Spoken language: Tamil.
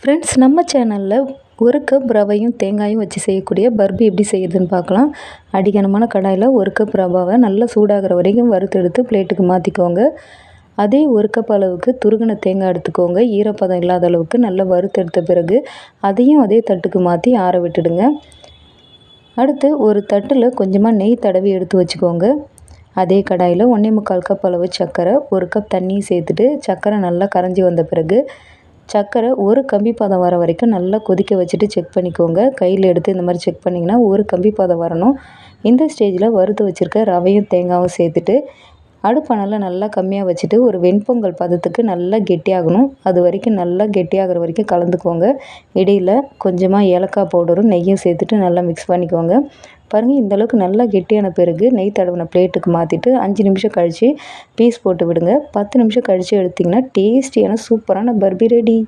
ஃப்ரெண்ட்ஸ் நம்ம சேனலில் ஒரு கப் ரவையும் தேங்காயும் வச்சு செய்யக்கூடிய பர்பி எப்படி செய்யுதுன்னு பார்க்கலாம். அடிகனமான கடாயில் ஒரு கப் ரவாவை நல்லா சூடாகிற வரைக்கும் வறுத்தெடுத்து பிளேட்டுக்கு மாற்றிக்கோங்க அதே ஒரு கப் அளவுக்கு துருகின தேங்காய் எடுத்துக்கோங்க. ஈரப்பதம் இல்லாத அளவுக்கு நல்லா வறுத்தெடுத்த பிறகு அதையும் அதே தட்டுக்கு மாற்றி ஆற விட்டுடுங்க. அடுத்து ஒரு தட்டில் கொஞ்சமாக நெய் தடவி எடுத்து வச்சுக்கோங்க. அதே கடாயில் ஒன்றே முக்கால் கப் அளவு சர்க்கரை ஒரு கப் தண்ணி சேர்த்துட்டு சர்க்கரை நல்லா கரைஞ்சி வந்த பிறகு சர்க்கரை ஒரு கம்பி பதம் வர வரைக்கும் நல்லா கொதிக்க வச்சுட்டு செக் பண்ணிக்கோங்க. கையில் எடுத்து இந்த மாதிரி செக் பண்ணிங்கன்னா ஒரு கம்பி பதம் வரணும். இந்த ஸ்டேஜில் வறுத்து வச்சுருக்க ரவையும் தேங்காயும் சேர்த்துட்டு அடுப்பணலை நல்லா கம்மியாக வச்சுட்டு ஒரு வெண்பொங்கல் பதத்துக்கு நல்லா கெட்டியாகணும். அது வரைக்கும் நல்லா கெட்டியாகிற வரைக்கும் கலந்துக்கோங்க. இடையில் கொஞ்சமாக ஏலக்காய் பவுடரும் நெய்யும் சேர்த்துட்டு நல்லா மிக்ஸ் பண்ணிக்கோங்க. பாருங்கள் இந்தளவுக்கு நல்லா கெட்டியான பிறகு நெய் தடவின பிளேட்டுக்கு மாற்றிட்டு அஞ்சு நிமிஷம் கழித்து பீஸ் போட்டு விடுங்க. பத்து நிமிஷம் கழித்து எடுத்திங்கன்னா டேஸ்டியான சூப்பரான பர்பி ரெடி.